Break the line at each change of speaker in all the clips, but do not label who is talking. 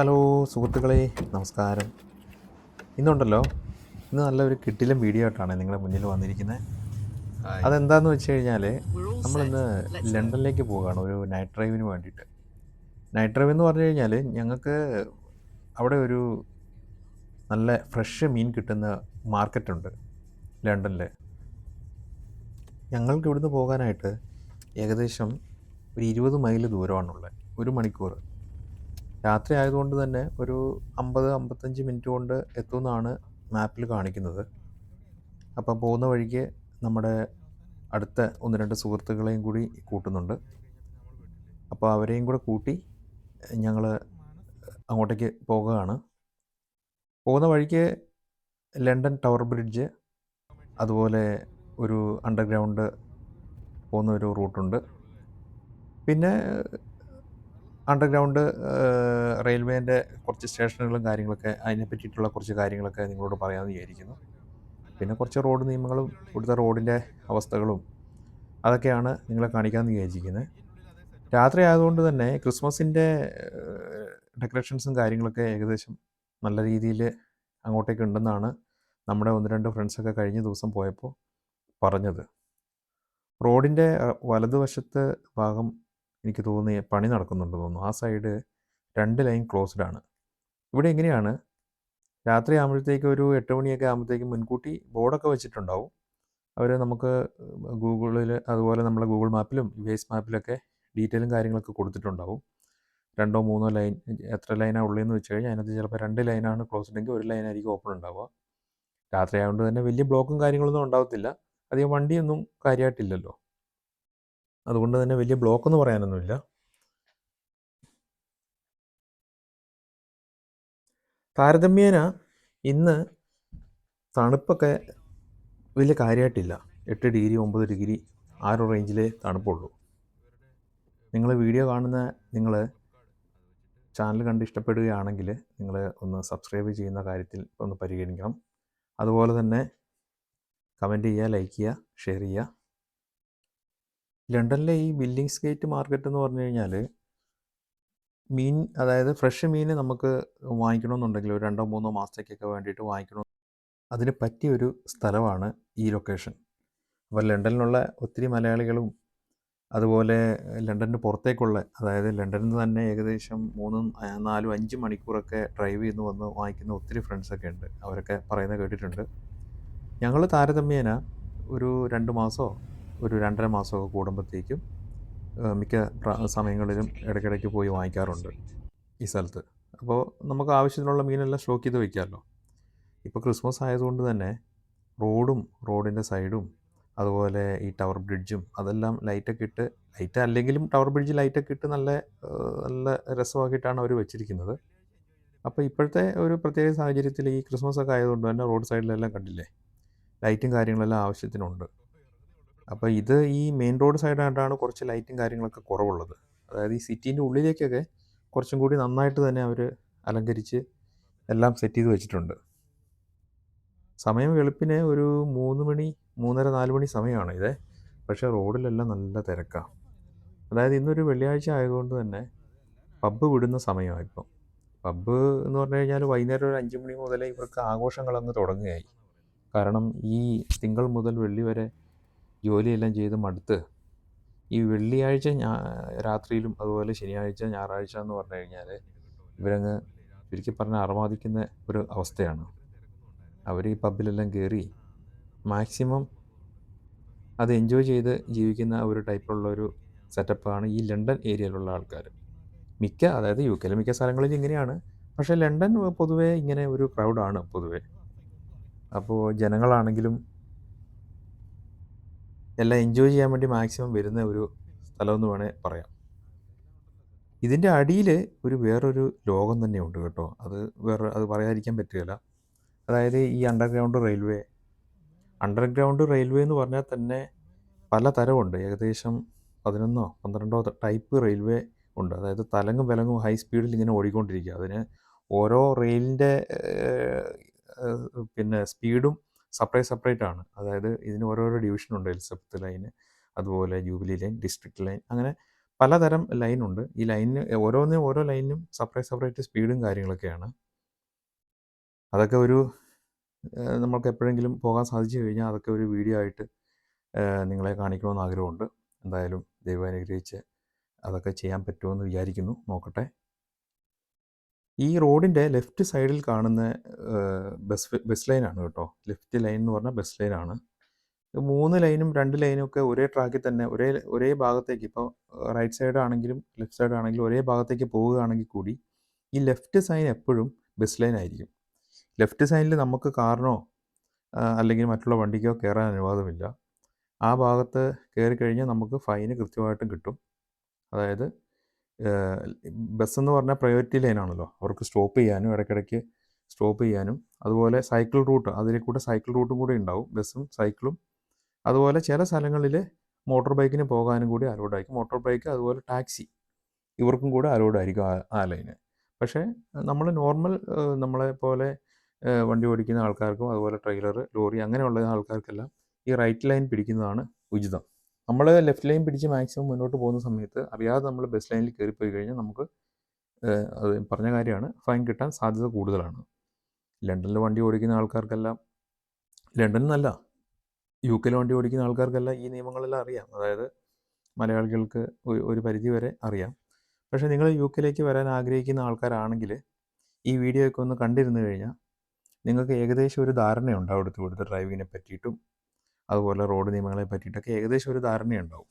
Hello സുഹൃത്തുക്കളെ നമസ്കാരം. ഇന്നുണ്ടല്ലോ ഇന്ന് നല്ലൊരു കിട്ടിലും വീഡിയോ ആയിട്ടാണ് നിങ്ങളുടെ മുന്നിൽ വന്നിരിക്കുന്നത്. അതെന്താന്ന് വെച്ച് കഴിഞ്ഞാൽ നമ്മളിന്ന് ലണ്ടനിലേക്ക് പോവുകയാണ് ഒരു നൈറ്റ് ഡ്രൈവിന് വേണ്ടിയിട്ട്. നൈറ്റ് ഡ്രൈവ് എന്ന് പറഞ്ഞു കഴിഞ്ഞാൽ ഞങ്ങൾക്ക് അവിടെ ഒരു നല്ല ഫ്രഷ് മീൻ കിട്ടുന്ന മാർക്കറ്റുണ്ട് ലണ്ടനിൽ ഞങ്ങൾക്ക് ഇവിടുന്ന് പോകാനായിട്ട് ഏകദേശം ഒരു ഇരുപത് മൈൽ ദൂരമാണുള്ളത് ഒരു മണിക്കൂർ രാത്രി ആയതുകൊണ്ട് തന്നെ ഒരു അമ്പത് അമ്പത്തഞ്ച് മിനിറ്റ് കൊണ്ട് എത്തുമെന്നാണ് മാപ്പിൽ കാണിക്കുന്നത്. അപ്പം പോകുന്ന വഴിക്ക് നമ്മുടെ അടുത്ത ഒന്ന് രണ്ട് സുഹൃത്തുക്കളെയും കൂടി കൂട്ടുന്നുണ്ട്. അപ്പോൾ അവരെയും കൂടെ കൂട്ടി ഞങ്ങൾ അങ്ങോട്ടേക്ക് പോകുകയാണ്. പോകുന്ന വഴിക്ക് ലണ്ടൻ ടവർ ബ്രിഡ്ജ് അതുപോലെ ഒരു അണ്ടർഗ്രൗണ്ട് പോകുന്ന ഒരു റൂട്ടുണ്ട്. പിന്നെ അണ്ടർഗ്രൗണ്ട് റെയിൽവേന്റെ കുറച്ച് സ്റ്റേഷനുകളും കാര്യങ്ങളൊക്കെ അതിനെ പറ്റിയിട്ടുള്ള കുറച്ച് കാര്യങ്ങളൊക്കെ നിങ്ങളോട് പറയാമെന്ന് വിചാരിക്കുന്നു. പിന്നെ കുറച്ച് റോഡ് നിയമങ്ങളും ഇവിടുത്തെ റോഡിന്റെ അവസ്ഥകളും അതൊക്കെയാണ് നിങ്ങളെ കാണിക്കാമെന്ന് വിചാരിക്കുന്നത് രാത്രി ആയതുകൊണ്ട് തന്നെ ക്രിസ്മസിന്റെ ഡെക്കറേഷൻസും കാര്യങ്ങളൊക്കെ ഏകദേശം നല്ല രീതിയിൽ അങ്ങോട്ടേക്ക് ഉണ്ടെന്നാണ് നമ്മുടെ ഒന്ന് രണ്ട് ഫ്രണ്ട്സൊക്കെ കഴിഞ്ഞ ദിവസം പോയപ്പോൾ പറഞ്ഞത്. റോഡിന്റെ വലതുവശത്ത് ഭാഗം എനിക്ക് തോന്നി പണി നടക്കുന്നുണ്ട് തോന്നുന്നു. ആ സൈഡ് രണ്ട് ലൈൻ ക്ലോസ്ഡ് ആണ്. ഇവിടെ എങ്ങനെയാണ്? രാത്രി ആകുമ്പോഴത്തേക്ക് ഒരു എട്ട് മണിയൊക്കെ ആകുമ്പോഴത്തേക്കും മുൻകൂട്ടി ബോർഡൊക്കെ വെച്ചിട്ടുണ്ടാവും. അവർ നമുക്ക് ഗൂഗിളിൽ അതുപോലെ നമ്മളെ ഗൂഗിൾ മാപ്പിലും വേസ് മാപ്പിലൊക്കെ ഡീറ്റെയിലും കാര്യങ്ങളൊക്കെ കൊടുത്തിട്ടുണ്ടാവും. രണ്ടോ മൂന്നോ ലൈൻ എത്ര ലൈനാണ് ഉള്ളതെന്ന് വെച്ച് കഴിഞ്ഞാൽ അതിനകത്ത് ചിലപ്പോൾ രണ്ട് ലൈനാണ് ക്ലോസ്ഡ് എങ്കിൽ ഒരു ലൈനായിരിക്കും ഓപ്പൺ ഉണ്ടാവുക. രാത്രി ആയതുകൊണ്ട് തന്നെ വലിയ ബ്ലോക്കും കാര്യങ്ങളൊന്നും ഉണ്ടാവത്തില്ല. അധികം വണ്ടിയൊന്നും കാര്യമായിട്ടില്ലല്ലോ അതുകൊണ്ട് തന്നെ വലിയ ബ്ലോക്ക് എന്ന് പറയാനൊന്നുമില്ല. താരതമ്യേന ഇന്ന് തണുപ്പൊക്കെ വലിയ കാര്യമായിട്ടില്ല എട്ട് ഡിഗ്രി ഒമ്പത് ഡിഗ്രി ആ ഒരു റേഞ്ചിലേ തണുപ്പുള്ളൂ. നിങ്ങൾ വീഡിയോ കാണുന്ന നിങ്ങൾ ചാനൽ കണ്ട് ഇഷ്ടപ്പെടുകയാണെങ്കിൽ നിങ്ങൾ ഒന്ന് സബ്സ്ക്രൈബ് ചെയ്യുന്ന കാര്യത്തിൽ ഒന്ന് പരിഗണിക്കണം. അതുപോലെ തന്നെ കമന്റ് ചെയ്യുക ലൈക്ക് ചെയ്യുക ഷെയർ ചെയ്യുക. ലണ്ടനിലെ ഈ ബില്ലിങ്സ് ഗേറ്റ് മാർക്കറ്റ് എന്ന് പറഞ്ഞു കഴിഞ്ഞാൽ മീൻ അതായത് ഫ്രഷ് മീൻ നമുക്ക് വാങ്ങിക്കണമെന്നുണ്ടെങ്കിൽ ഒരു രണ്ടോ മൂന്നോ മാസത്തേക്കൊക്കെ വേണ്ടിയിട്ട് വാങ്ങിക്കണം. അതിന് പറ്റിയൊരു സ്ഥലമാണ് ഈ ലൊക്കേഷൻ അപ്പോൾ ലണ്ടനിലുള്ള ഒത്തിരി മലയാളികളും അതുപോലെ ലണ്ടന് പുറത്തേക്കുള്ള അതായത് ലണ്ടനിൽ നിന്ന് തന്നെ ഏകദേശം മൂന്നും നാലും അഞ്ച് മണിക്കൂറൊക്കെ ഡ്രൈവ് ചെയ്ത് വന്ന് വാങ്ങിക്കുന്ന ഒത്തിരി ഫ്രണ്ട്സൊക്കെ ഉണ്ട്. അവരൊക്കെ പറയുന്നത് കേട്ടിട്ടുണ്ട്. ഞങ്ങൾ താരതമ്യേന ഒരു രണ്ട് മാസമോ ഒരു രണ്ടര മാസമൊക്കെ കൂടുമ്പോഴത്തേക്കും മിക്ക സമയങ്ങളിലും ഇടയ്ക്കിടയ്ക്ക് പോയി വാങ്ങിക്കാറുണ്ട് ഈ സ്ഥലത്ത്. അപ്പോൾ നമുക്ക് ആവശ്യത്തിനുള്ള മീനെല്ലാം സ്റ്റോക്ക് ചെയ്ത് വയ്ക്കാമല്ലോ ഇപ്പോൾ ക്രിസ്മസ് ആയതുകൊണ്ട് തന്നെ റോഡും റോഡിന്റെ സൈഡും അതുപോലെ ഈ ടവർ ബ്രിഡ്ജും അതെല്ലാം ലൈറ്റൊക്കെ ഇട്ട് ലൈറ്റ് അല്ലെങ്കിലും ടവർ ബ്രിഡ്ജ് ലൈറ്റൊക്കെ ഇട്ട് നല്ല നല്ല രസമാക്കിയിട്ടാണ് അവർ വെച്ചിരിക്കുന്നത്. അപ്പോൾ ഇപ്പോഴത്തെ ഒരു പ്രത്യേക സാഹചര്യത്തിൽ ഈ ക്രിസ്മസ് ഒക്കെ ആയതുകൊണ്ട് തന്നെ റോഡ് സൈഡിലെല്ലാം കണ്ടില്ലേ? ലൈറ്റും കാര്യങ്ങളെല്ലാം ആവശ്യത്തിനുണ്ട്. അപ്പോൾ ഇത് ഈ മെയിൻ റോഡ് സൈഡായിട്ടാണ് കുറച്ച് ലൈറ്റും കാര്യങ്ങളൊക്കെ കുറവുള്ളത്. അതായത് ഈ സിറ്റീന്റെ ഉള്ളിലേക്കൊക്കെ കുറച്ചും കൂടി നന്നായിട്ട് തന്നെ അവർ അലങ്കരിച്ച് എല്ലാം സെറ്റ് ചെയ്ത് വെച്ചിട്ടുണ്ട്. സമയം വെളുപ്പിന് ഒരു മൂന്ന് മണി മൂന്നര നാല് മണി സമയമാണ് ഇതേ. പക്ഷേ റോഡിലെല്ലാം നല്ല തിരക്കാണ് അതായത് ഇന്നൊരു വെള്ളിയാഴ്ച ആയതുകൊണ്ട് തന്നെ പബ്ബ് വിടുന്ന സമയമാണ് ഇപ്പം. പബ്ബ് എന്ന് പറഞ്ഞു കഴിഞ്ഞാൽ വൈകുന്നേരം ഒരു അഞ്ച് മണി മുതലേ ഇവർക്ക് ആഘോഷങ്ങളങ്ങ് തുടങ്ങുകയായി. കാരണം ഈ തിങ്കൾ മുതൽ വെള്ളി വരെ ജോലിയെല്ലാം ചെയ്ത് മടുത്ത്. ഈ വെള്ളിയാഴ്ച ഞാ രാത്രിയിലും അതുപോലെ ശനിയാഴ്ച ഞായറാഴ്ച എന്ന് പറഞ്ഞു കഴിഞ്ഞാൽ ഇവരങ്ങ് ചുരുക്കി പറഞ്ഞാൽ അറമാദിക്കുന്ന ഒരു അവസ്ഥയാണ്. അവർ ഈ പബ്ബിലെല്ലാം കയറി മാക്സിമം അത് എൻജോയ് ചെയ്ത് ജീവിക്കുന്ന ഒരു ടൈപ്പുള്ള ഒരു സെറ്റപ്പാണ് ഈ ലണ്ടൻ ഏരിയയിലുള്ള ആൾക്കാർ മിക്ക അതായത് യു കെയിലെ മിക്ക സ്ഥലങ്ങളിലും ഇങ്ങനെയാണ്. പക്ഷേ ലണ്ടൻ പൊതുവേ ഇങ്ങനെ ഒരു ക്രൗഡാണ് പൊതുവേ. അപ്പോൾ ജനങ്ങളാണെങ്കിലും എല്ലാം എൻജോയ് ചെയ്യാൻ വേണ്ടി മാക്സിമം വരുന്ന ഒരു സ്ഥലമെന്ന് വേണേൽ പറയാം. ഇതിന്റെ അടിയിൽ ഒരു വേറൊരു ലോകം തന്നെയുണ്ട് കേട്ടോ. അത് വേറെ അത് പറയാതിരിക്കാൻ പറ്റുകയില്ല അതായത് ഈ അണ്ടർഗ്രൗണ്ട് റെയിൽവേ അണ്ടർഗ്രൗണ്ട് റെയിൽവേ എന്ന് പറഞ്ഞാൽ തന്നെ പല തരമുണ്ട് ഏകദേശം പതിനൊന്നോ പന്ത്രണ്ടോ ടൈപ്പ് റെയിൽവേ ഉണ്ട്. അതായത് തലങ്ങും വിലങ്ങും ഹൈ സ്പീഡിൽ ഇങ്ങനെ ഓടിക്കൊണ്ടിരിക്കുക. അതിന് ഓരോ റെയിലിന്റെ പിന്നെ സ്പീഡും സെപ്പറേറ്റ് സെപ്പറേറ്റ് ആണ് അതായത് ഇതിന് ഓരോരോ ഡിവിഷൻ ഉണ്ട് എലിസബത്ത് ലൈന് അതുപോലെ ജൂബിലി ലൈൻ ഡിസ്ട്രിക്ട് ലൈൻ അങ്ങനെ പലതരം ലൈനുണ്ട്. ഈ ലൈനിന് ഓരോന്നിനും ഓരോ ലൈനിനും സെപ്പറേറ്റ് സെപ്പറേറ്റ് സ്പീഡും കാര്യങ്ങളൊക്കെയാണ്. അതൊക്കെ ഒരു നമ്മൾക്ക് എപ്പോഴെങ്കിലും പോകാൻ സാധിച്ചു കഴിഞ്ഞാൽ അതൊക്കെ ഒരു വീഡിയോ ആയിട്ട് നിങ്ങളെ കാണിക്കണമെന്ന് ആഗ്രഹമുണ്ട്. എന്തായാലും ദൈവം അനുഗ്രഹിച്ച് അതൊക്കെ ചെയ്യാൻ പറ്റുമെന്ന് വിചാരിക്കുന്നു. നോക്കട്ടെ. ഈ റോഡിന്റെ ലെഫ്റ്റ് സൈഡിൽ കാണുന്ന ബസ് ബസ് ലൈനാണ് കേട്ടോ. ലെഫ്റ്റ് ലൈൻ എന്ന് പറഞ്ഞാൽ ബസ് ലൈനാണ്. മൂന്ന് ലൈനും രണ്ട് ലൈനും ഒക്കെ ഒരേ ട്രാക്കിൽ തന്നെ ഒരേ ഒരേ ഭാഗത്തേക്ക് ഇപ്പോൾ റൈറ്റ് സൈഡ് ആണെങ്കിലും ലെഫ്റ്റ് സൈഡ് ആണെങ്കിലും ഒരേ ഭാഗത്തേക്ക് പോവുകയാണെങ്കിൽ കൂടി ഈ ലെഫ്റ്റ് സൈൻ എപ്പോഴും ബസ് ലൈൻ ആയിരിക്കും. ലെഫ്റ്റ് സൈനിൽ നമുക്ക് കാറിനോ അല്ലെങ്കിൽ മറ്റുള്ള വണ്ടിക്കോ കയറാൻ അനുവാദമില്ല. ആ ഭാഗത്ത് കയറി കഴിഞ്ഞാൽ നമുക്ക് ഫൈന് കൃത്യമായിട്ടും കിട്ടും. അതായത് ബസ് എന്ന് പറഞ്ഞാൽ പ്രയോറിറ്റി ലൈനാണല്ലോ. അവർക്ക് സ്റ്റോപ്പ് ചെയ്യാനും ഇടയ്ക്കിടയ്ക്ക് സ്റ്റോപ്പ് ചെയ്യാനും അതുപോലെ സൈക്കിൾ റൂട്ട് അതിൽ കൂടെ സൈക്കിൾ റൂട്ടും കൂടി ഉണ്ടാവും. ബസ്സും സൈക്കിളും അതുപോലെ ചില സ്ഥലങ്ങളിൽ മോട്ടോർ ബൈക്കിന് പോകാനും കൂടി അലോഡായിരിക്കും മോട്ടോർ ബൈക്ക് അതുപോലെ ടാക്സി ഇവർക്കും കൂടെ അലോഡായിരിക്കും ആ ആ ലൈന്. പക്ഷേ നമ്മൾ നോർമൽ നമ്മളെ പോലെ വണ്ടി ഓടിക്കുന്ന ആൾക്കാർക്കും അതുപോലെ ട്രെയിലർ, ലോറി അങ്ങനെയുള്ള ആൾക്കാർക്കെല്ലാം ഈ റൈറ്റ് ലൈൻ പിടിക്കുന്നതാണ് ഉചിതം. നമ്മൾ ലെഫ്റ്റ് ലൈൻ പിടിച്ച് മാക്സിമം മുന്നോട്ട് പോകുന്ന സമയത്ത് അറിയാതെ നമ്മൾ ബസ് ലൈനിൽ കയറിപ്പോയി കഴിഞ്ഞാൽ നമുക്ക് അത് പറഞ്ഞ കാര്യമാണ് ഫൈൻ കിട്ടാൻ സാധ്യത കൂടുതലാണ്. ലണ്ടനിൽ വണ്ടി ഓടിക്കുന്ന ആൾക്കാർക്കെല്ലാം ലണ്ടനിൽ യുകെയിൽ വണ്ടി ഓടിക്കുന്ന ആൾക്കാർക്കെല്ലാം ഈ നിയമങ്ങളെല്ലാം അറിയാം. അതായത് മലയാളികൾക്ക് ഒരു പരിധി വരെ അറിയാം. പക്ഷേ നിങ്ങൾ യു കെയിലേക്ക് വരാൻ ആഗ്രഹിക്കുന്ന ആൾക്കാരാണെങ്കിൽ ഈ വീഡിയോ ഒക്കെ ഒന്ന് കണ്ടിരുന്നു കഴിഞ്ഞാൽ നിങ്ങൾക്ക് ഏകദേശം ഒരു ധാരണയുണ്ടാവും അവിടുത്തെ ഇവിടുത്തെ ഡ്രൈവിങ്ങിനെ പറ്റിയിട്ടും അതുപോലെ റോഡ് നിയമങ്ങളെ പറ്റിയിട്ടൊക്കെ ഏകദേശം ഒരു ധാരണയുണ്ടാവും.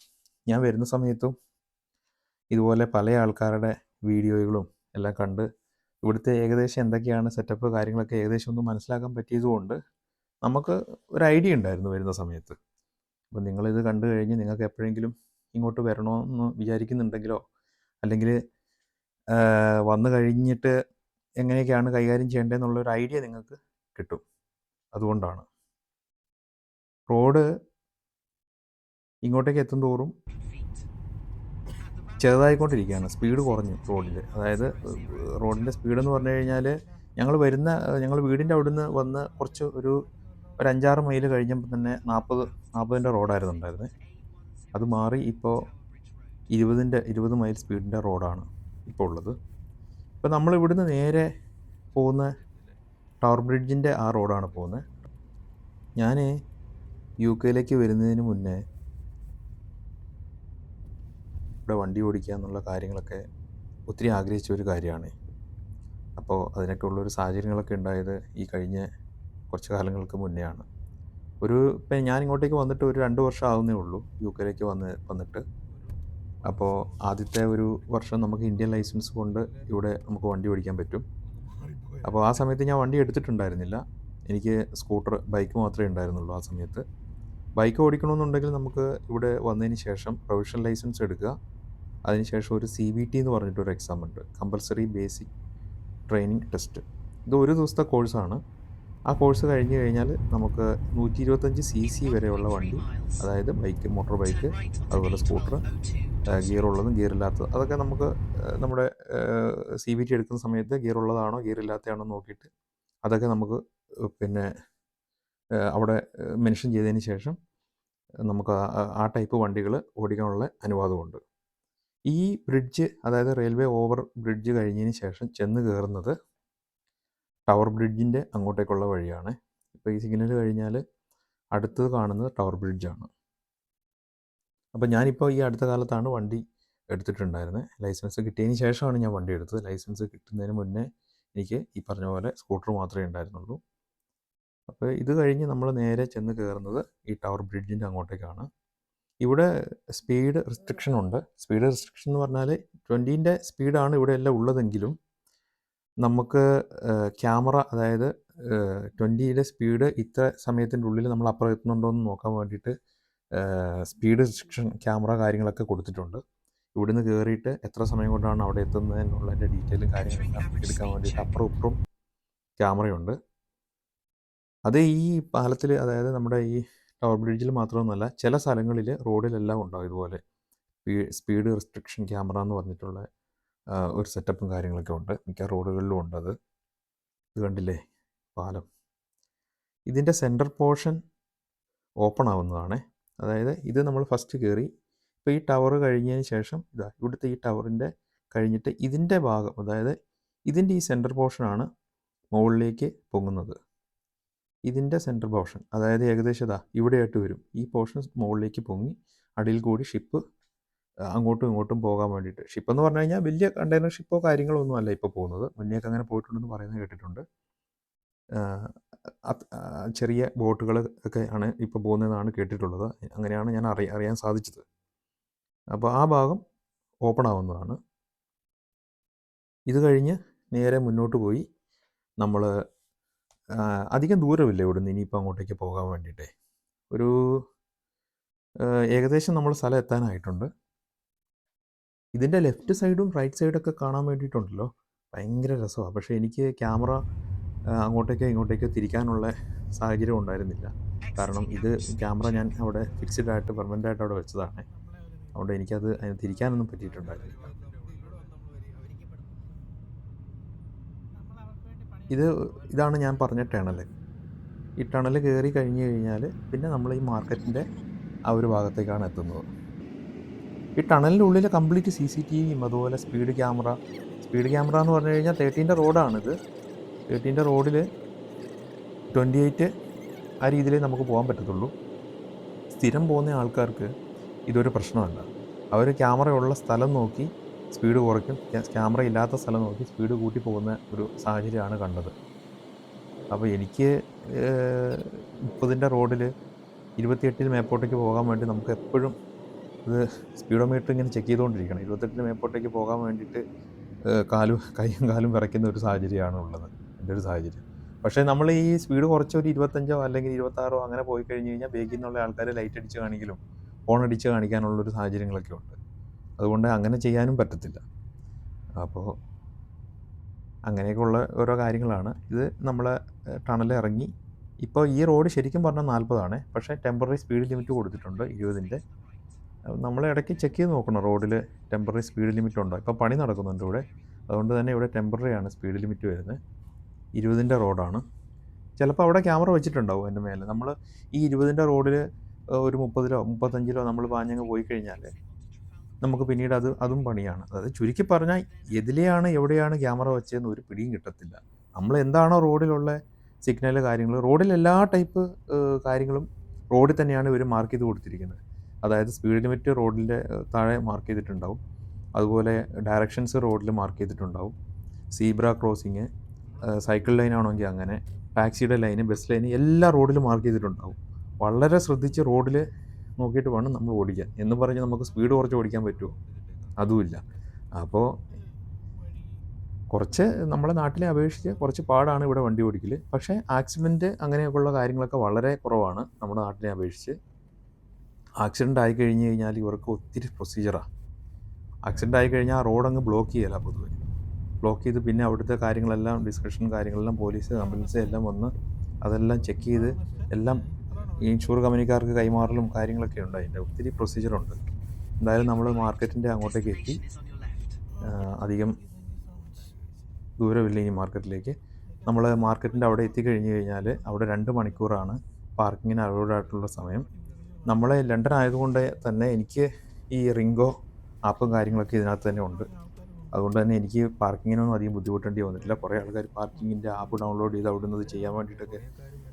ഞാൻ വരുന്ന സമയത്തും ഇതുപോലെ പല ആൾക്കാരുടെ വീഡിയോകളും എല്ലാം കണ്ട് ഇവിടുത്തെ ഏകദേശം എന്തൊക്കെയാണ് സെറ്റപ്പ് കാര്യങ്ങളൊക്കെ ഏകദേശം ഒന്ന് മനസ്സിലാക്കാൻ പറ്റിയതുകൊണ്ട് നമുക്ക് ഒരു ഐഡിയ ഉണ്ടായിരുന്നു വരുന്ന സമയത്ത്. അപ്പോൾ നിങ്ങളിത് കണ്ടു കഴിഞ്ഞ് നിങ്ങൾക്ക് എപ്പോഴെങ്കിലും ഇങ്ങോട്ട് വരണമെന്ന് വിചാരിക്കുന്നുണ്ടെങ്കിലോ അല്ലെങ്കിൽ വന്നു കഴിഞ്ഞിട്ട് എങ്ങനെയൊക്കെയാണ് കൈകാര്യം ചെയ്യേണ്ടതെന്നുള്ള ഒരു ഐഡിയ നിങ്ങൾക്ക് കിട്ടും. അതുകൊണ്ടാണ്. റോഡ് ഇങ്ങോട്ടേക്ക് എത്തും തോറും ചെറുതായിക്കൊണ്ടിരിക്കുകയാണ്. സ്പീഡ് കുറഞ്ഞു റോഡിൽ. അതായത് റോഡിന്റെ സ്പീഡെന്ന് പറഞ്ഞു കഴിഞ്ഞാൽ ഞങ്ങൾ വരുന്ന ഞങ്ങൾ വീടിന്റെ അവിടുന്ന് വന്ന് കുറച്ച് ഒരു ഒരു 5, 6 മൈൽ കഴിഞ്ഞപ്പോൾ തന്നെ 40 40ന്റെ റോഡായിരുന്നു ഉണ്ടായിരുന്നത്. അത് മാറി ഇപ്പോൾ 20ന്റെ 20 മൈൽ സ്പീഡിന്റെ റോഡാണ് ഇപ്പോൾ ഉള്ളത്. ഇപ്പോൾ നമ്മൾ ഇവിടുന്ന് നേരെ പോകുന്ന ടവർ ബ്രിഡ്ജിന്റെ ആ റോഡാണ് പോകുന്നത്. ഞാൻ യുകെയിലേക്ക് വരുന്നതിന് മുന്നേ ഇവിടെ വണ്ടി ഓടിക്കുക എന്നുള്ള കാര്യങ്ങളൊക്കെ ഒത്തിരി ആഗ്രഹിച്ച ഒരു കാര്യമാണ്. അപ്പോൾ അതിനൊക്കെ ഉള്ളൊരു സാഹചര്യങ്ങളൊക്കെ ഉണ്ടായത് ഈ കഴിഞ്ഞ കുറച്ച് കാലങ്ങൾക്ക് മുന്നെയാണ്. ഒരു ഇപ്പം ഞാൻ ഇങ്ങോട്ടേക്ക് വന്നിട്ട് ഒരു രണ്ട് വർഷം ആവുന്നേ ഉള്ളൂ യു കെയിലേക്ക് വന്ന് വന്നിട്ട്. അപ്പോൾ ആദ്യത്തെ ഒരു വർഷം നമുക്ക് ഇന്ത്യൻ ലൈസൻസ് കൊണ്ട് ഇവിടെ നമുക്ക് വണ്ടി ഓടിക്കാൻ പറ്റും. അപ്പോൾ ആ സമയത്ത് ഞാൻ വണ്ടി എടുത്തിട്ടുണ്ടായിരുന്നില്ല. എനിക്ക് സ്കൂട്ടർ, ബൈക്ക് മാത്രമേ ഉണ്ടായിരുന്നുള്ളൂ ആ സമയത്ത്. ബൈക്ക് ഓടിക്കണമെന്നുണ്ടെങ്കിൽ നമുക്ക് ഇവിടെ വന്നതിന് ശേഷം പ്രൊവിഷണൽ ലൈസൻസ് എടുക്കുക. അതിനുശേഷം ഒരു സി ബി ടി എന്ന് പറഞ്ഞിട്ടൊരു എക്സാം ഉണ്ട്. Compulsory basic training test. ഇത് ഒരു ദിവസത്തെ കോഴ്സാണ്. ആ കോഴ്സ് കഴിഞ്ഞ് കഴിഞ്ഞാൽ നമുക്ക് നൂറ്റി ഇരുപത്തഞ്ച് സി സി വരെയുള്ള വണ്ടി അതായത് ബൈക്ക്, മോട്ടോർ ബൈക്ക് അതുപോലെ സ്കൂട്ടർ ഗിയർ ഉള്ളതും ഗിയർ ഇല്ലാത്തതും അതൊക്കെ നമുക്ക് നമ്മുടെ സി ബി ടി എടുക്കുന്ന സമയത്ത് ഗിയർ ഉള്ളതാണോ ഗിയർ ഇല്ലാത്തതാണോ നോക്കിയിട്ട് അതൊക്കെ നമുക്ക് പിന്നെ അവിടെ മെൻഷൻ ചെയ്തതിന് ശേഷം നമുക്ക് ആ ടൈപ്പ് വണ്ടികൾ ഓടിക്കാനുള്ള അനുവാദമുണ്ട്. ഈ ബ്രിഡ്ജ് അതായത് റെയിൽവേ ഓവർ ബ്രിഡ്ജ് കഴിഞ്ഞതിന് ശേഷം ചെന്ന് കയറുന്നത് ടവർ ബ്രിഡ്ജിന്റെ അങ്ങോട്ടേക്കുള്ള വഴിയാണ്. ഇപ്പോൾ ഈ സിഗ്നൽ കഴിഞ്ഞാൽ അടുത്തത് കാണുന്നത് ടവർ ബ്രിഡ്ജാണ്. അപ്പോൾ ഞാനിപ്പോൾ ഈ അടുത്ത കാലത്താണ് വണ്ടി എടുത്തിട്ടുണ്ടായിരുന്നത്. ലൈസൻസ് കിട്ടിയതിന് ശേഷമാണ് ഞാൻ വണ്ടി എടുത്തത്. ലൈസൻസ് കിട്ടുന്നതിന് മുന്നേ എനിക്ക് ഈ പറഞ്ഞ പോലെ സ്കൂട്ടർ മാത്രമേ ഉണ്ടായിരുന്നുള്ളൂ. അപ്പോൾ ഇത് കഴിഞ്ഞ് നമ്മൾ നേരെ ചെന്ന് കയറുന്നത് ഈ ടവർ ബ്രിഡ്ജിന്റെ അങ്ങോട്ടേക്കാണ്. ഇവിടെ സ്പീഡ് റിസ്ട്രിക്ഷൻ ഉണ്ട്. സ്പീഡ് റിസ്ട്രിക്ഷൻ എന്ന് പറഞ്ഞാൽ 20ന്റെ സ്പീഡാണ് ഇവിടെ എല്ലാം ഉള്ളതെങ്കിലും നമുക്ക് ക്യാമറ അതായത് 20യുടെ സ്പീഡ് ഇത്ര സമയത്തിന്റെ ഉള്ളിൽ നമ്മൾ അപ്പുറം എത്തുന്നുണ്ടോ എന്ന് നോക്കാൻ വേണ്ടിയിട്ട് സ്പീഡ് റിസ്ട്രിക്ഷൻ ക്യാമറ കാര്യങ്ങളൊക്കെ കൊടുത്തിട്ടുണ്ട്. ഇവിടുന്ന് കയറിയിട്ട് എത്ര സമയം കൊണ്ടാണ് അവിടെ എത്തുന്നത് എന്നുള്ളതിന്റെ ഡീറ്റെയിലും കാര്യങ്ങളെല്ലാം എടുക്കാൻ വേണ്ടിയിട്ട് അപ്പുറം ഇപ്പുറം ക്യാമറയുണ്ട്. അത് ഈ പാലത്തിൽ അതായത് നമ്മുടെ ഈ ടവർ ബ്രിഡ്ജിൽ മാത്രമൊന്നുമല്ല ചില സ്ഥലങ്ങളിൽ റോഡിലെല്ലാം ഉണ്ടാവും ഇതുപോലെ. സ്പീഡ് റെസ്ട്രിക്ഷൻ ക്യാമറ എന്ന് പറഞ്ഞിട്ടുള്ള ഒരു സെറ്റപ്പും കാര്യങ്ങളൊക്കെ ഉണ്ട്. മിക്ക റോഡുകളിലും ഉണ്ട് അത്. ഇത് കണ്ടില്ലേ? പാലം. ഇതിന്റെ സെന്റർ പോർഷൻ ഓപ്പൺ ആവുന്നതാണ്. അതായത് ഇത് നമ്മൾ ഫസ്റ്റ് കയറി ഇപ്പോൾ ഈ ടവർ കഴിഞ്ഞതിന് ശേഷം ഇതാ ഇവിടുത്തെ ഈ ടവറിന്റെ കഴിഞ്ഞിട്ട് ഇതിന്റെ ഭാഗം അതായത് ഇതിന്റെ ഈ സെന്റർ പോർഷനാണ് മുകളിലേക്ക് പൊങ്ങുന്നത്. ഇതിന്റെ സെന്റർ പോർഷൻ അതായത് ഏകദേശം ഇതാ ഇവിടെയായിട്ട് വരും. ഈ പോർഷൻ മുകളിലേക്ക് പൊങ്ങി അടിയിൽ കൂടി ഷിപ്പ് അങ്ങോട്ടും ഇങ്ങോട്ടും പോകാൻ വേണ്ടിയിട്ട്. ഷിപ്പ് എന്ന് പറഞ്ഞു കഴിഞ്ഞാൽ വലിയ കണ്ടെയ്നർ ഷിപ്പോ കാര്യങ്ങളോ ഒന്നും അല്ല ഇപ്പോൾ പോകുന്നത്. മുന്നേക്ക് അങ്ങനെ പോയിട്ടുണ്ടെന്ന് പറയുന്നത് കേട്ടിട്ടുണ്ട്. ചെറിയ ബോട്ടുകൾ ഒക്കെ ആണ് ഇപ്പോൾ പോകുന്നതെന്നാണ് കേട്ടിട്ടുള്ളത്. അങ്ങനെയാണ് ഞാൻ അറിയ അറിയാൻ സാധിച്ചത്. അപ്പോൾ ആ ഭാഗം ഓപ്പൺ ആവുന്നതാണ്. ഇത് കഴിഞ്ഞ് നേരെ മുന്നോട്ട് പോയി നമ്മൾ അധികം ദൂരമില്ല ഇവിടുന്ന് ഇനിയിപ്പോൾ അങ്ങോട്ടേക്ക് പോകാൻ വേണ്ടിയിട്ടേ? ഒരു ഏകദേശം നമ്മൾ സ്ഥലം എത്താനായിട്ടുണ്ട്. ഇതിന്റെ ലെഫ്റ്റ് സൈഡും റൈറ്റ് സൈഡൊക്കെ കാണാൻ വേണ്ടിയിട്ടുണ്ടല്ലോ. ഭയങ്കര രസമാണ് പക്ഷേ എനിക്ക് ക്യാമറ അങ്ങോട്ടേക്കോ ഇങ്ങോട്ടേക്കോ തിരിക്കാനുള്ള സാഹചര്യം ഉണ്ടായിരുന്നില്ല. കാരണം ഇത് ക്യാമറ ഞാൻ അവിടെ ഫിക്സഡ് ആയിട്ട് പെർമനന്റ് ആയിട്ട് അവിടെ വെച്ചതാണ്. അതുകൊണ്ട് എനിക്കത് തിരിക്കാനൊന്നും പറ്റിയിട്ടുണ്ടായിരുന്നില്ല. ഇത് ഇതാണ് ഞാൻ പറഞ്ഞ ടണൽ ഈ ടണൽ കയറി കഴിഞ്ഞ് കഴിഞ്ഞാൽ പിന്നെ നമ്മൾ ഈ മാർക്കറ്റിന്റെ ആ ഒരു ഭാഗത്തേക്കാണ് എത്തുന്നത്. ഈ ടണലിന്റെ ഉള്ളിൽ കംപ്ലീറ്റ് സി സി ടി വിയും അതുപോലെ സ്പീഡ് ക്യാമറ. സ്പീഡ് ക്യാമറ എന്ന് പറഞ്ഞു കഴിഞ്ഞാൽ തേർട്ടീന്റെ റോഡാണിത്. തേർട്ടീന്റെ റോഡിൽ ട്വന്റി എയ്റ്റ് ആ രീതിയിലേ നമുക്ക് പോകാൻ പറ്റത്തുള്ളൂ. സ്ഥിരം പോകുന്ന ആൾക്കാർക്ക് ഇതൊരു പ്രശ്നമല്ല. അവർ ക്യാമറയുള്ള സ്ഥലം നോക്കി സ്പീഡ് കുറയ്ക്കും. ക്യാമറ ഇല്ലാത്ത സ്ഥലം നോക്കി സ്പീഡ് കൂട്ടി പോകുന്ന ഒരു സാഹചര്യമാണ് കണ്ടത്. അപ്പോൾ എനിക്ക് മുപ്പതിന്റെ റോഡിൽ ഇരുപത്തിയെട്ടിന് മേപ്പോട്ടേക്ക് പോകാൻ വേണ്ടി നമുക്ക് എപ്പോഴും ഇത് സ്പീഡോമീറ്റർ ഇങ്ങനെ ചെക്ക് ചെയ്തുകൊണ്ടിരിക്കണം. ഇരുപത്തെട്ടിന് മേപ്പോട്ടേക്ക് പോകാൻ വേണ്ടിയിട്ട് കാലും കൈയും കാലും വിറയ്ക്കുന്ന ഒരു സാഹചര്യമാണ് ഉള്ളത്. എന്റെ ഒരു സാഹചര്യം. പക്ഷേ നമ്മൾ ഈ സ്പീഡ് കുറച്ച് ഒരു ഇരുപത്തഞ്ചോ അല്ലെങ്കിൽ ഇരുപത്താറോ അങ്ങനെ പോയി കഴിഞ്ഞ് കഴിഞ്ഞാൽ ബേക്കിൽ നിന്നുള്ള ആൾക്കാർ ലൈറ്റ് അടിച്ച് കാണിക്കലും ഫോൺ അടിച്ച് കാണിക്കാനുള്ളൊരു സാഹചര്യങ്ങളൊക്കെ ഉണ്ട്. അതുകൊണ്ട് അങ്ങനെ ചെയ്യാനും പറ്റത്തില്ല. അപ്പോൾ അങ്ങനെയൊക്കെയുള്ള ഓരോ കാര്യങ്ങളാണ്. ഇത് നമ്മൾ ടണൽ ഇറങ്ങി. ഇപ്പോൾ ഈ റോഡ് ശരിക്കും പറഞ്ഞാൽ നാൽപ്പതാണ്. പക്ഷേ ടെമ്പററി സ്പീഡ് ലിമിറ്റ് കൊടുത്തിട്ടുണ്ട് ഇരുപതിന്റെ. നമ്മൾ ഇടയ്ക്ക് ചെക്ക് ചെയ്ത് നോക്കണം റോഡിൽ ടെമ്പററി സ്പീഡ് ലിമിറ്റ് ഉണ്ടോ ഇപ്പോൾ പണി നടക്കുന്നുണ്ട് ഇവിടെ. അതുകൊണ്ട് തന്നെ ഇവിടെ ടെമ്പററി ആണ് സ്പീഡ് ലിമിറ്റ് വരുന്നത്. ഇരുപതിന്റെ റോഡാണ്. ചിലപ്പോൾ അവിടെ ക്യാമറ വെച്ചിട്ടുണ്ടാവും എന്റെ മേലെ. നമ്മൾ ഈ ഇരുപതിന്റെ റോഡിൽ ഒരു മുപ്പതിലോ മുപ്പത്തഞ്ചിലോ നമ്മൾ പാഞ്ഞങ്ങ് പോയി കഴിഞ്ഞാൽ നമുക്ക് പിന്നീട് അത് അതും പണിയാണ്. അതായത് ചുരുക്കി പറഞ്ഞാൽ എതിലെയാണ് എവിടെയാണ് ക്യാമറ വെച്ചതെന്ന് ഒരു പിടിയും കിട്ടത്തില്ല. നമ്മൾ എന്താണോ റോഡിലുള്ള സിഗ്നൽ കാര്യങ്ങൾ റോഡിൽ എല്ലാ ടൈപ്പ് കാര്യങ്ങളും റോഡിൽ തന്നെയാണ് ഇവർ മാർക്ക് ചെയ്ത് കൊടുത്തിരിക്കുന്നത്. അതായത് സ്പീഡ് ലിമിറ്റ് റോഡിന്റെ താഴെ മാർക്ക് ചെയ്തിട്ടുണ്ടാവും. അതുപോലെ ഡയറക്ഷൻസ് റോഡിൽ മാർക്ക് ചെയ്തിട്ടുണ്ടാവും. സീബ്ര ക്രോസിങ് സൈക്കിൾ ലൈൻ ആണെങ്കിൽ അങ്ങനെ ടാക്സിയുടെ ലൈന് ബസ് ലൈന് എല്ലാ റോഡിലും മാർക്ക് ചെയ്തിട്ടുണ്ടാവും. വളരെ ശ്രദ്ധിച്ച് റോഡിൽ നോക്കിയിട്ട് വേണം നമ്മൾ ഓടിക്കാൻ. എന്ന് പറഞ്ഞ് നമുക്ക് സ്പീഡ് കുറച്ച് ഓടിക്കാൻ പറ്റുമോ? അതുമില്ല. അപ്പോൾ കുറച്ച് നമ്മളെ നാട്ടിലെ അപേക്ഷിച്ച് കുറച്ച് പാടാണ് ഇവിടെ വണ്ടി ഓടിക്കൽ പക്ഷേ ആക്സിഡന്റ് അങ്ങനെയൊക്കെയുള്ള കാര്യങ്ങളൊക്കെ വളരെ കുറവാണ് നമ്മുടെ നാട്ടിനെ അപേക്ഷിച്ച്. ആക്സിഡന്റ് ആയി കഴിഞ്ഞ് കഴിഞ്ഞാൽ ഇവർക്ക് ഒത്തിരി പ്രൊസീജിയറാണ് ആക്സിഡന്റ് ആയി കഴിഞ്ഞാൽ ആ റോഡ് അങ്ങ് ബ്ലോക്ക് ചെയ്യല പൊതുവെ. ബ്ലോക്ക് ചെയ്ത് പിന്നെ അവിടുത്തെ കാര്യങ്ങളെല്ലാം ഡിസ്കഷൻ കാര്യങ്ങളെല്ലാം പോലീസ് ആംബുലൻസ് എല്ലാം വന്ന് അതെല്ലാം ചെക്ക് ചെയ്ത് എല്ലാം ഇൻഷൂർ കമ്പനിക്കാർക്ക് കൈമാറലും കാര്യങ്ങളൊക്കെ ഉണ്ട്. അതിന്റെ ഒത്തിരി പ്രൊസീജിയറുണ്ട് എന്തായാലും നമ്മൾ മാർക്കറ്റിന്റെ അങ്ങോട്ടേക്ക് എത്തി. അധികം ദൂരമില്ല ഈ മാർക്കറ്റിലേക്ക് നമ്മൾ മാർക്കറ്റിന്റെ അവിടെ എത്തിക്കഴിഞ്ഞ് കഴിഞ്ഞാൽ അവിടെ രണ്ട് മണിക്കൂറാണ് പാർക്കിങ്ങിന് അലൗഡായിട്ടുള്ള സമയം. നമ്മൾ ലണ്ടൻ ആയതുകൊണ്ട് തന്നെ എനിക്ക് ഈ റിങ്കോ ആപ്പും കാര്യങ്ങളൊക്കെ ഇതിനകത്ത് തന്നെ ഉണ്ട്. അതുകൊണ്ട് തന്നെ എനിക്ക് പാർക്കിങ്ങിനൊന്നും അധികം ബുദ്ധിമുട്ടേണ്ടി വന്നിട്ടില്ല. കുറേ ആൾക്കാർ പാർക്കിങ്ങിന്റെ ആപ്പ് ഡൗൺലോഡ് ചെയ്ത് അവിടെ നിന്ന് ചെയ്യാൻ വേണ്ടിയിട്ടൊക്കെ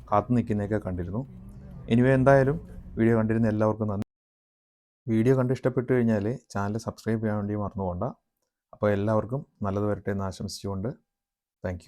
കാത്തു നിൽക്കുന്നതൊക്കെ കണ്ടിരുന്നു. എനിവേ എന്തായാലും വീഡിയോ കണ്ടിരുന്ന എല്ലാവർക്കും നന്ദി. വീഡിയോ കണ്ട് ഇഷ്ടപ്പെട്ടു കഴിഞ്ഞാൽ ചാനൽ സബ്സ്ക്രൈബ് ചെയ്യാൻ വേണ്ടി മറന്നു പോകണ്ട അപ്പോൾ എല്ലാവർക്കും നല്ലത് വരട്ടെ എന്ന് ആശംസിച്ചുകൊണ്ട്. താങ്ക്